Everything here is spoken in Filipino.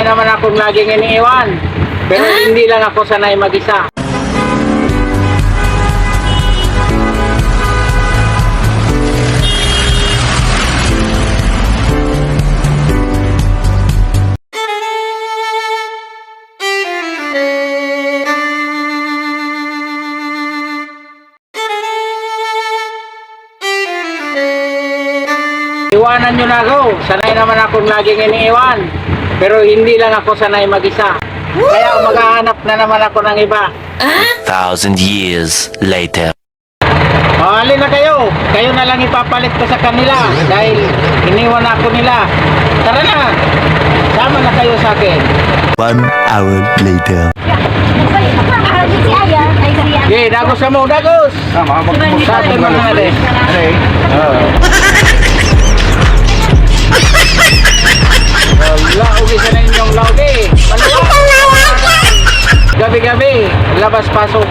Sanay naman akong laging iniiwan. Pero hindi lang ako sanay mag-isa. Iwanan nyo na ako. Sanay naman akong laging iniiwan. Pero hindi lang ako sanay mag-isa. Kaya maghahanap na naman ako ng iba. Thousand years later. O, alin na kayo. Kayo na lang ipapalit ko sa kanila. Dahil iniwan ako nila. Tara na. Sama na kayo sa akin. One hour later. Okay, dagos sa mo, dagos. Sa atin mo na natin. Wala, Gabi-gabi, labas-pasok.